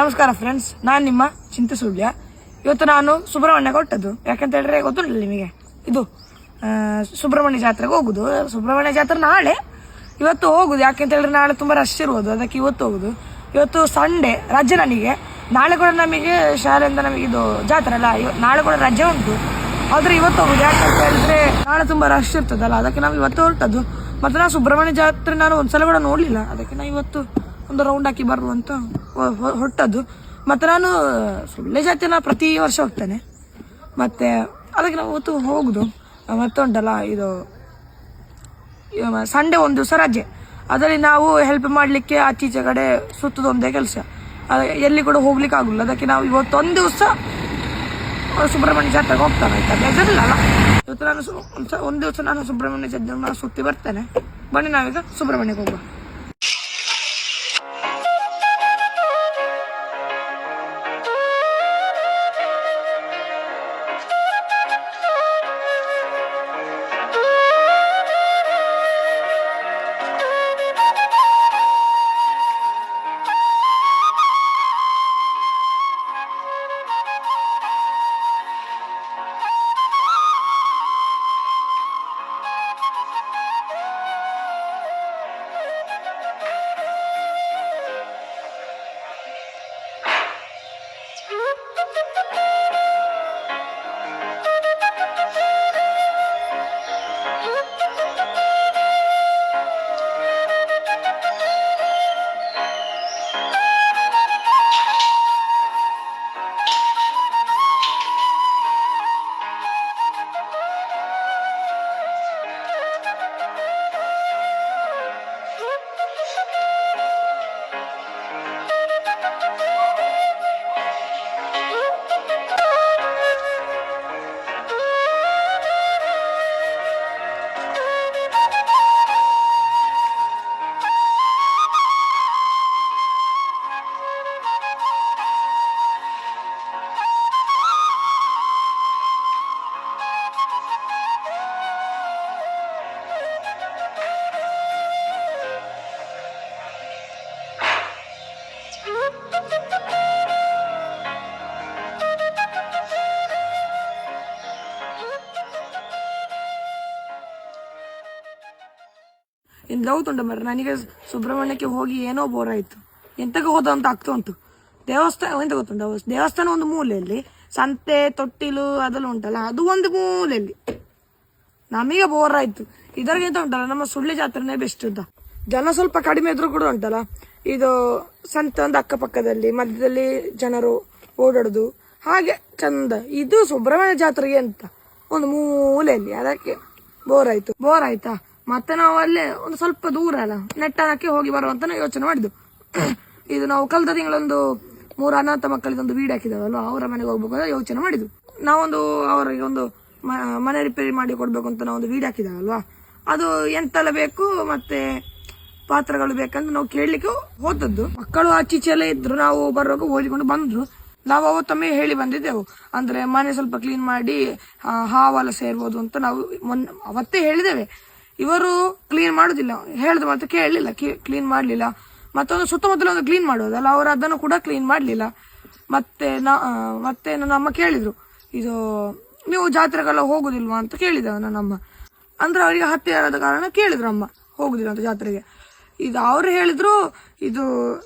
ನಮಸ್ಕಾರ ಫ್ರೆಂಡ್ಸ್ ನಾನು ನಿಮ್ಮ ಚಿಂತೆ ಸುಳ್ಯ ಇವತ್ತು ನಾನು ಸುಬ್ರಹ್ಮಣ್ಯಕ್ಕೆ ಹೊಟ್ಟದ್ದು ಯಾಕಂತ ಹೇಳಿದ್ರೆ ಗೊತ್ತುಂಟಲ್ಲ ನಿಮಗೆ? ಇದು ಸುಬ್ರಹ್ಮಣ್ಯ ಜಾತ್ರೆಗೆ ಹೋಗುದು. ಸುಬ್ರಹ್ಮಣ್ಯ ಜಾತ್ರೆ ನಾಳೆ, ಇವತ್ತು ಹೋಗುದು. ಯಾಕೆಂತ ಹೇಳಿದ್ರೆ ನಾಳೆ ತುಂಬಾ ರಶ್ ಇರುವುದು. ಅದಕ್ಕೆ ಇವತ್ತು ಹೋಗುದು. ಇವತ್ತು ಸಂಡೇ ರಜೆ ನನಗೆ. ನಾಳೆ ಕೂಡ ನಮಗೆ ಶಾಲೆಯಿಂದ ನಮಗೆ ಇದು ಜಾತ್ರೆ ಅಲ್ಲ ನಾಳೆ ಕೂಡ ರಜೆ ಉಂಟು. ಆದರೆ ಇವತ್ತು ಹೋಗುದು. ಯಾಕಂತ ಹೇಳಿದ್ರೆ ನಾಳೆ ತುಂಬಾ ರಶ್ ಇರ್ತದಲ್ಲ, ಅದಕ್ಕೆ ನಾವು ಇವತ್ತು ಹೊರಟದ್ದು. ಮತ್ತೆ ನಾನು ಸುಬ್ರಹ್ಮಣ್ಯ ಜಾತ್ರೆ ನಾನು ಒಂದ್ಸಲ ಕೂಡ ನೋಡಲಿಲ್ಲ. ಅದಕ್ಕೆ ನಾನು ಇವತ್ತು ಒಂದು ರೌಂಡ್ ಹಾಕಿ ಬರುವಂತ ಹೊ- ಹೊ- ಮತ್ತೆ ನಾನು ಸುಳ್ಳೆ ಜಾತಿ ನಾನು ಪ್ರತಿ ವರ್ಷ ಹೋಗ್ತೇನೆ. ಮತ್ತೆ ಅದಕ್ಕೆ ನಾವು ಇವತ್ತು ಹೋಗುದು. ಮತ್ತೆ ಉಂಟಲ್ಲ ಇದು ಸಂಡೇ ಒಂದು ದಿವಸ ರಜೆ. ಅದರಲ್ಲಿ ನಾವು ಹೆಲ್ಪ್ ಮಾಡಲಿಕ್ಕೆ ಆಚೀಚೆ ಕಡೆ ಸುತ್ತದೊಂದೇ ಕೆಲಸ. ಎಲ್ಲಿ ಕೂಡ ಹೋಗ್ಲಿಕ್ಕೆ ಆಗುಲ್ಲ ಅದಕ್ಕೆ ನಾವು ಇವತ್ತು ಒಂದು ದಿವಸ ಸುಬ್ರಹ್ಮಣ್ಯ ಜಾತ್ರೆಗೆ ಹೋಗ್ತಾನೆ ಆಯ್ತಾ? ಬೇಜಾರಿಲ್ಲ ಅಲ್ಲ? ಇವತ್ತು ನಾನು ಒಂದ್ ದಿವಸ ನಾನು ಸುಬ್ರಹ್ಮಣ್ಯ ಜಾತ್ರೆ ಸುತ್ತಿ ಬರ್ತೇನೆ. ಬನ್ನಿ ನಾವೀಗ ಸುಬ್ರಹ್ಮಣ್ಯಕ್ಕೆ ಹೋಗುವ. ಇನ್ನು ಡೌಟ್ ಉಂಟು ಮರ ನನಗೆ ಸುಬ್ರಹ್ಮಣ್ಯಕ್ಕೆ ಹೋಗಿ ಏನೋ ಬೋರ್ ಆಯ್ತು. ಎಂತಕ್ಕೆ ಹೋದ ಅಂತ ಆಗ್ತಾ ಉಂಟು ದೇವಸ್ಥಾನ, ಎಂತ ಗೊತ್ತುಂಟು? ದೇವಸ್ಥಾನ ಒಂದು ಮೂಲೆಯಲ್ಲಿ ಸಂತೆ, ತೊಟ್ಟಿಲು ಅದೆಲ್ಲ ಉಂಟಲ್ಲ, ಅದು ಒಂದು ಮೂಲೆಯಲ್ಲಿ. ನಮಗೆ ಬೋರ್ ಆಯ್ತು. ಇದರಿಗಿಂತ ಉಂಟಲ್ಲ, ನಮ್ಮ ಸುಳ್ಳಿ ಜಾತ್ರೆನೇ ಬೆಸ್ಟ್ ಅಂತ ಜನ ಸ್ವಲ್ಪ ಕಡಿಮೆ ಇದ್ರು ಕೂಡ ಉಂಟಲ್ಲ. ಇದು ಸಂತ ಒಂದು ಅಕ್ಕಪಕ್ಕದಲ್ಲಿ ಮಧ್ಯದಲ್ಲಿ ಜನರು ಓಡಾಡೋದು. ಹಾಗೆ ಚಂದ. ಇದು ಸುಬ್ರಹ್ಮಣ್ಯ ಜಾತ್ರೆಗೆ ಅಂತ ಒಂದು ಮೂಲೆಯಲ್ಲಿ, ಅದಕ್ಕೆ ಬೋರ್ ಆಯ್ತು. ಬೋರ್ ಆಯ್ತಾ? ಮತ್ತೆ ನಾವು ಅಲ್ಲೇ ಒಂದು ಸ್ವಲ್ಪ ದೂರ ಅಲ್ಲ ನೆಟ್ಟಣಕ್ಕೆ ಹೋಗಿ ಬರುವಂತ ಯೋಚನೆ ಮಾಡಿದ್ದು. ಇದು ನಾವು ಕಳೆದ ತಿಂಗಳೊಂದು ಮೂರು ಅನಾಥ ಮಕ್ಕಳಿಗೊಂದು ವೀಡ್ ಹಾಕಿದವಲ್ಲ ಅವರ ಮನೆಗೆ ಹೋಗ್ಬೇಕು ಅಂತ ಯೋಚನೆ ಮಾಡಿದ್ವು ನಾವೊಂದು ಅವರಿಗೆ ಒಂದು ಮನೆ ರಿಪೇರಿ ಮಾಡಿ ಕೊಡ್ಬೇಕು ಅಂತ ನಾವೊಂದು ಒಂದು ವೀಡ್ ಹಾಕಿದಾವಲ್ವಾ? ಅದು ಎಂತೆಲ್ಲ ಬೇಕು ಮತ್ತೆ ಪಾತ್ರಗಳು ಬೇಕಂತ ನಾವು ಕೇಳಲಿಕ್ಕೆ ಹೋದದ್ದು. ಮಕ್ಕಳು ಆಚೀಚೆಲ್ಲ ಇದ್ರು, ನಾವು ಬರುವಾಗ ಓದಿಕೊಂಡು ಬಂದ್ರು. ನಾವು ಅವತ್ತೊಮ್ಮೆ ಹೇಳಿ ಬಂದಿದ್ದೆವು. ಅಂದ್ರೆ ಮನೆ ಸ್ವಲ್ಪ ಕ್ಲೀನ್ ಮಾಡಿ ಹಾವಾಲ ಸೇರ್ಬೋದು ಅಂತ ನಾವು ಮೊನ್ನೆ, ಅವತ್ತೇ ಹೇಳಿದ್ದೇವೆ. ಇವರು ಕ್ಲೀನ್ ಮಾಡುದಿಲ್ಲ. ಹೇಳ್ದು ಮತ್ತೆ ಕೇಳಲಿಲ್ಲ ಕ್ಲೀನ್ ಮಾಡ್ಲಿಲ್ಲ. ಮತ್ತೊಂದು ಸುತ್ತಮುತ್ತಲ ಒಂದು ಕ್ಲೀನ್ ಮಾಡೋದಲ್ಲ ಅವರು ಅದನ್ನು ಕೂಡ ಕ್ಲೀನ್ ಮಾಡ್ಲಿಲ್ಲ. ಮತ್ತೆ ಮತ್ತೆ ನನ್ನ ಅಮ್ಮ ಕೇಳಿದ್ರು, ಇದು ನೀವು ಜಾತ್ರೆಗೆಲ್ಲ ಹೋಗುದಿಲ್ವಾ? ಅಂತ ಕೇಳಿದ ನನ್ನಮ್ಮ ಅಂದ್ರೆ ಅವರಿಗೆ ಹತ್ತಿರ ಆದ ಕಾರಣ ಕೇಳಿದ್ರು ಅಮ್ಮ, ಹೋಗುದಿಲ್ಲ ಅಂತ ಜಾತ್ರೆಗೆ. ಇದು ಅವ್ರು ಹೇಳಿದ್ರು, ಇದು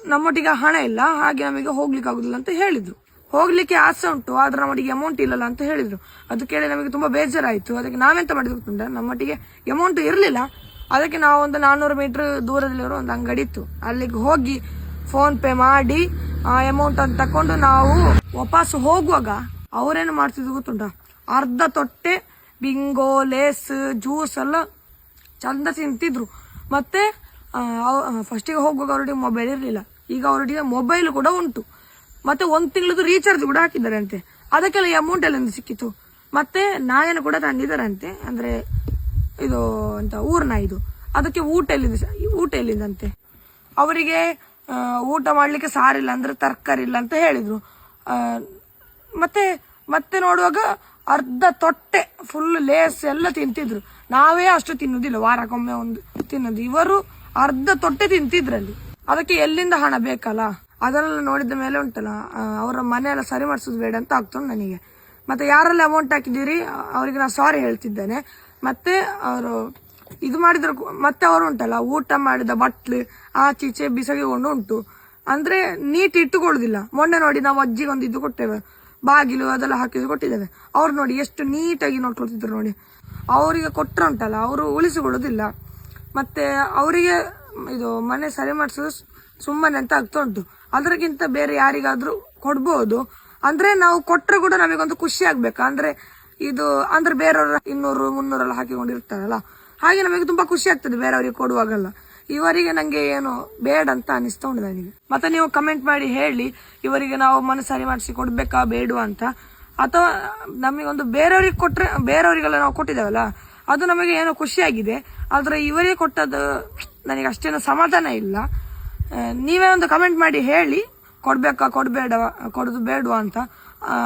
ನಮ್ಮೊಟ್ಟಿಗೆ ಹಣ ಇಲ್ಲ, ಹಾಗೆ ನಮಗೆ ಹೋಗ್ಲಿಕ್ಕೆ ಆಗುದಿಲ್ಲ ಅಂತ ಹೇಳಿದ್ರು. ಹೋಗ್ಲಿಕ್ಕೆ ಆಸೆ ಉಂಟು, ಆದ್ರೆ ನಮ್ಮೊಟ್ಟಿಗೆ ಅಮೌಂಟ್ ಇಲ್ಲಲ್ಲ ಅಂತ ಹೇಳಿದ್ರು. ಅದು ಕೇಳಿ ನಮಗೆ ತುಂಬಾ ಬೇಜಾರಾಯ್ತು. ಅದಕ್ಕೆ ನಾವೆಂತ ಮಾಡಿದ್ವಿ ಗೊತ್ತುಂಟ? ನಮ್ಮೊಟ್ಟಿಗೆ ಅಮೌಂಟ್ ಇರಲಿಲ್ಲ. ಅದಕ್ಕೆ ನಾವು ಒಂದು ನಾನ್ನೂರು ಮೀಟರ್ ದೂರದಲ್ಲಿರೋ ಒಂದು ಅಂಗಡಿ ಇತ್ತು. ಅಲ್ಲಿಗೆ ಹೋಗಿ ಫೋನ್ ಪೇ ಮಾಡಿ, ಆ ಅಮೌಂಟ್ ಅನ್ನು ತಕೊಂಡು ನಾವು ವಾಪಸ್ ಹೋಗುವಾಗ ಅವರೇನು ಮಾಡ್ತಿದ್ರು ಗೊತ್ತುಂಟ? ಅರ್ಧ ತೊಟ್ಟೆ ಬಿಂಗೋ ಲೇಸ್ ಜ್ಯೂಸ್ ಎಲ್ಲ ಚಂದ ತಿಂತಿದ್ರು. ಮತ್ತೆ ಫಸ್ಟಿಗೆ ಹೋಗುವಾಗ ಅವರೊಟ್ಟಿಗೆ ಮೊಬೈಲ್ ಇರಲಿಲ್ಲ. ಈಗ ಅವರೊಟ್ಟಿಗೆ ಮೊಬೈಲ್ ಕೂಡ ಉಂಟು. ಮತ್ತೆ ಒಂದು ತಿಂಗಳದು ರೀಚಾರ್ಜ್ ಕೂಡ ಹಾಕಿದ್ದಾರೆ ಅಂತೆ ಅದಕ್ಕೆಲ್ಲ ಅಮೌಂಟ್ ಎಲ್ಲ ಸಿಕ್ಕಿತ್ತು? ಮತ್ತೆ ನಾಯನ್ನು ಕೂಡ ತಂದಿದ್ದಾರಂತೆ. ಅಂದ್ರೆ ಇದು ಅಂತ ಊರ್ನ ಇದು. ಅದಕ್ಕೆ ಊಟ ಎಲ್ಲಿದೆ ಊಟ ಎಲ್ಲಿದಂತೆ? ಅವರಿಗೆ ಊಟ ಮಾಡ್ಲಿಕ್ಕೆ ಸಾರಿಲ್ಲ ಅಂದ್ರೆ ತರಕಾರಿ ಇಲ್ಲ ಅಂತ ಹೇಳಿದರು. ಮತ್ತೆ ಮತ್ತೆ ನೋಡುವಾಗ ಅರ್ಧ ತೊಟ್ಟೆ ಫುಲ್ ಲೇಸ್ ಎಲ್ಲ ತಿಂತಿದ್ರು. ನಾವೇ ಅಷ್ಟು ತಿನ್ನೋದಿಲ್ಲ. ವಾರಕ್ಕೊಮ್ಮೆ ಒಂದು ತಿನ್ನೋದು. ಇವರು ಅರ್ಧ ತೊಟ್ಟೆ ತಿಂತಿದ್ರಲ್ಲಿ. ಅದಕ್ಕೆ ಎಲ್ಲಿಂದ ಹಣ ಬೇಕಲ್ಲ? ಅದನ್ನೆಲ್ಲ ನೋಡಿದ ಮೇಲೆ ಉಂಟಲ್ಲ ಅವರ ಮನೆಯೆಲ್ಲ ಸರಿ ಮಾಡಿಸೋದು ಬೇಡ ಅಂತ ಆಗ್ತುಂಟು ನನಗೆ. ಮತ್ತೆ ಯಾರೆಲ್ಲ ಅಮೌಂಟ್ ಹಾಕಿದ್ದೀರಿ? ಅವರಿಗೆ ನಾನು ಸಾರಿ ಹೇಳ್ತಿದ್ದೇನೆ. ಮತ್ತೆ ಅವರು ಇದು ಮಾಡಿದ್ರು ಮತ್ತೆ ಅವರು ಉಂಟಲ್ಲ, ಊಟ ಮಾಡಿದ ಬಟ್ಲು ಆಚೀಚೆ ಬಿಸಗಿಕೊಂಡು ಉಂಟು. ಅಂದ್ರೆ ನೀಟ್ ಇಟ್ಟುಕೊಳ್ಳುದಿಲ್ಲ. ಮೊನ್ನೆ ನೋಡಿ ನಾವು ಅಜ್ಜಿಗೆ ಒಂದು ಇದು ಕೊಟ್ಟೇವೆ, ಬಾಗಿಲು ಅದೆಲ್ಲ ಹಾಕಿದ್ರು ಕೊಟ್ಟಿದ್ದೇವೆ. ಅವ್ರು ನೋಡಿ ಎಷ್ಟು ನೀಟಾಗಿ ನೋಡ್ಕೊಳ್ತಿದ್ರು ನೋಡಿ. ಅವರಿಗೆ ಕೊಟ್ಟರು ಉಂಟಲ್ಲ, ಅವರು ಉಳಿಸಿಕೊಳ್ಳೋದಿಲ್ಲ. ಮತ್ತೆ ಅವರಿಗೆ ಇದು ಮನೆ ಸರಿ ಮಾಡಿಸೋದು ಸುಮ್ಮನೆ ಅಂತ ಆಗ್ತಾ ಉಂಟು. ಅದಕ್ಕಿಂತ ಬೇರೆ ಯಾರಿಗಾದ್ರೂ ಕೊಡ್ಬೋದು. ಅಂದ್ರೆ ನಾವು ಕೊಟ್ಟರೆ ಕೂಡ ನಮಗೊಂದು ಖುಷಿ ಆಗ್ಬೇಕು. ಅಂದ್ರೆ ಇದು, ಅಂದ್ರೆ ಬೇರೆಯವ್ರ ಇನ್ನೂರು, ಮುನ್ನೂರೆಲ್ಲ ಹಾಕಿಕೊಂಡಿರ್ತಾರಲ್ಲ. ಹಾಗೆ ನಮಗೆ ತುಂಬಾ ಖುಷಿ ಆಗ್ತದೆ ಬೇರೆಯವರಿಗೆ ಕೊಡುವಾಗಲ್ಲ. ಇವರಿಗೆ ನಂಗೆ ಏನು ಬೇಡ ಅಂತ ಅನಿಸ್ತಾ ಉಂಟು ನನಗೆ. ಮತ್ತೆ ನೀವು ಕಮೆಂಟ್ ಮಾಡಿ ಹೇಳಿ, ಇವರಿಗೆ ನಾವು ಮನೆ ಸರಿ ಮಾಡಿಸಿ ಕೊಡ್ಬೇಕಾ ಬೇಡ ಅಂತ. ಅಥವಾ ನಮಗೊಂದು ಬೇರೆಯವ್ರಿಗೆ ಕೊಟ್ರೆ, ಬೇರೆಯವರಿಗೆಲ್ಲ ನಾವು ಕೊಟ್ಟಿದ್ದೇವಲ್ಲ ಅದು ನಮಗೆ ಏನೋ ಖುಷಿಯಾಗಿದೆ. ಆದರೆ ಇವರೇ ಕೊಟ್ಟದ್ದು ನನಗೆ ಅಷ್ಟೇನು ಸಮಾಧಾನ ಇಲ್ಲ. ನೀವೇ ಒಂದು ಕಮೆಂಟ್ ಮಾಡಿ ಹೇಳಿ. ಕೊಡ್ಬೇಕಾ ಕೊಡ್ಬೇಡ ಕೊಡೋದು ಬೇಡವಾ ಅಂತ.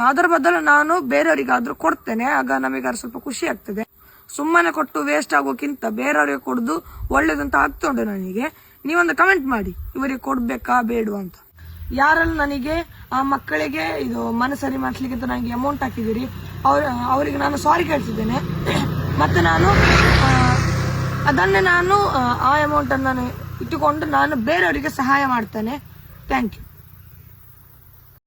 ಅದರ ಬದಲು ನಾನು ಬೇರೆಯವರಿಗಾದ್ರೂ ಕೊಡ್ತೇನೆ. ಆಗ ನಮಗೆ ಸ್ವಲ್ಪ ಖುಷಿ ಆಗ್ತದೆ. ಸುಮ್ಮನೆ ಕೊಟ್ಟು ವೇಸ್ಟ್ ಆಗೋಕ್ಕಿಂತ ಬೇರೆಯವರಿಗೆ ಕೊಡೋದು ಒಳ್ಳೇದಂತ ಆಗ್ತಾ ಉಂಟು ನನಗೆ. ನೀವೊಂದು ಕಮೆಂಟ್ ಮಾಡಿ. ಇವರಿಗೆ ಕೊಡಬೇಕಾ, ಬೇಡವಾ ಅಂತ. ಯಾರೆಲ್ಲ ನನಗೆ, ಆ ಮಕ್ಕಳಿಗೆ ಇದು ಮನಸ್ಸರಿ ಸರಿ ನನಗೆ ಅಮೌಂಟ್ ಹಾಕಿದ್ದೀರಿ. ಅವ್ರ, ಅವರಿಗೆ ನಾನು ಸಾರಿ ಕೇಳ್ತಿದ್ದೇನೆ. ಮತ್ತೆ ನಾನು ಅದನ್ನೇ ನಾನು ಆ, ಅಮೌಂಟನ್ನು ನಾನು ಇಟ್ಟುಕೊಂಡು ನಾನು ಬೇರೆಯವರಿಗೆ ಸಹಾಯ ಮಾಡ್ತೇನೆ. Thank you